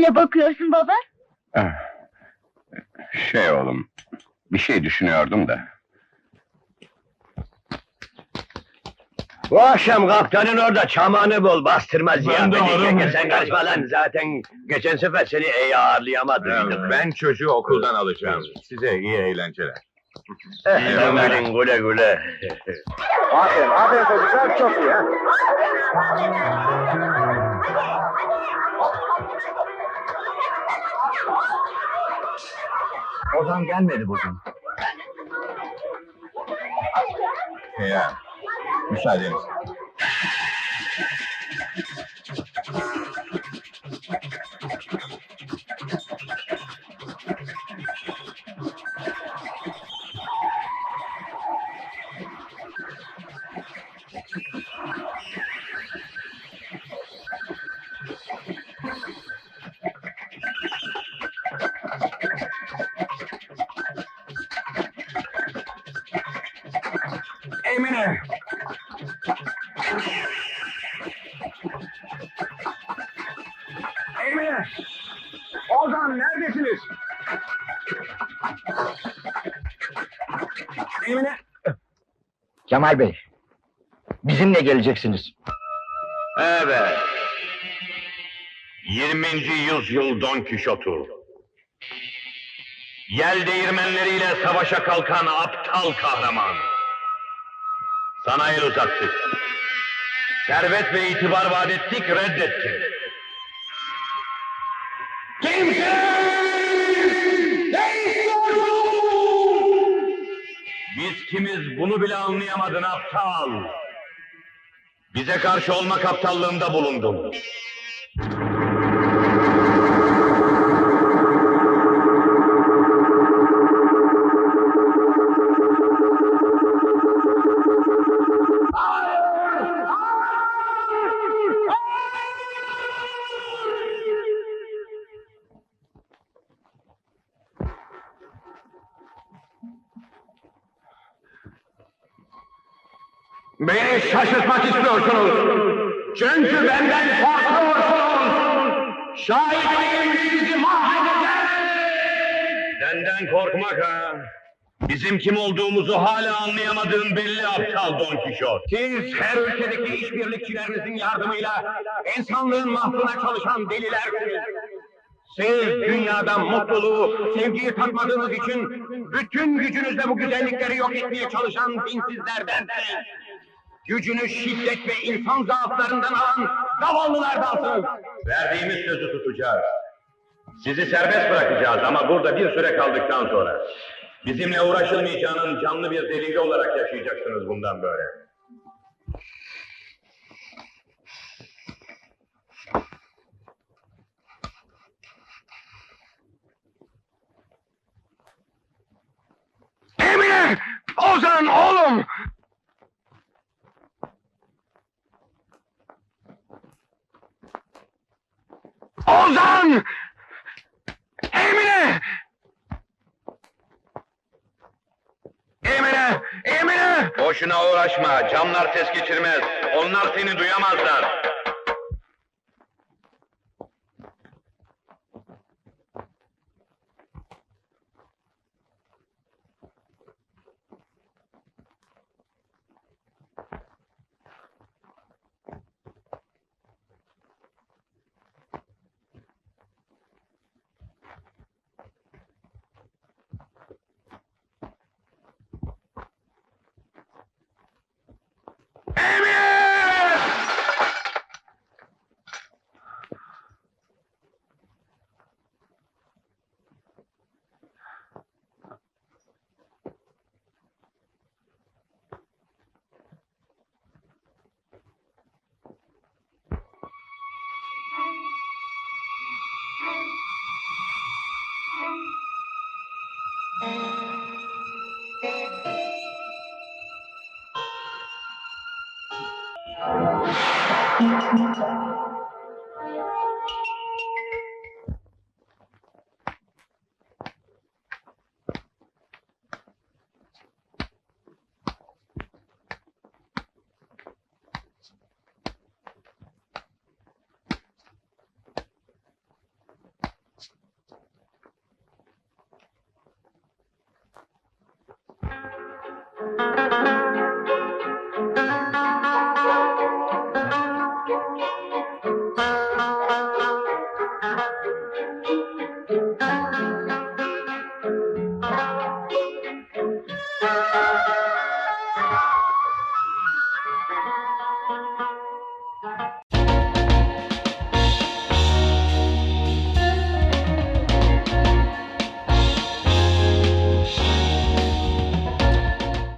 öyle bakıyorsun baba? Ah, Şey oğlum, bir şey düşünüyordum da. Bu akşam kaptanın orada çamanı bol bastırma de ziyafeti varım. çeke sen karışma lan zaten geçen sefer seni iyi ağırlayamadıydık. Ben çocuğu okuldan alacağım. Size iyi eğlenceler. Efendim güle güle. Aferin, aferin çocuklar çok iyi. ha. Ozan gelmedi bugün. Ya, müsaadeniz. Emine! Emine! Ozan neredesiniz? Emine! Kemal Bey, bizimle geleceksiniz. Evet. 20. yüzyıl Don Kişotu. Yel değirmenleriyle savaşa kalkan aptal kahraman. Sana el uzattık. Servet ve itibar vaat ettik, reddettin. Kimsin? Ne istiyorsun? Biz kimiz bunu bile anlayamadın aptal. Bize karşı olmak aptallığında bulundun. Beni şaşırtmak istiyorsunuz. Çünkü benden korkuyorsunuz. Şahidim sizi mahvedeceğim. Senden korkmak ha. Bizim kim olduğumuzu hala anlayamadığın belli aptal Don Kişot. Siz her ülkedeki işbirlikçilerinizin yardımıyla insanlığın mahvına çalışan delilersiniz. Siz dünyada mutluluğu, sevgiyi tatmadığınız için bütün gücünüzle bu güzellikleri yok etmeye çalışan dinsizlerdensiniz. Gücünü şiddet ve insan zaaflarından alan zavallılardansınız. Verdiğimiz sözü tutacağız. Sizi serbest bırakacağız ama burada bir süre kaldıktan sonra. Bizimle uğraşılmayacağının canlı bir delili olarak yaşayacaksınız bundan böyle. Emine! Ozan oğlum! Ozan! Emine! Emine! Emine! Boşuna uğraşma, camlar ses geçirmez. Onlar seni duyamazlar.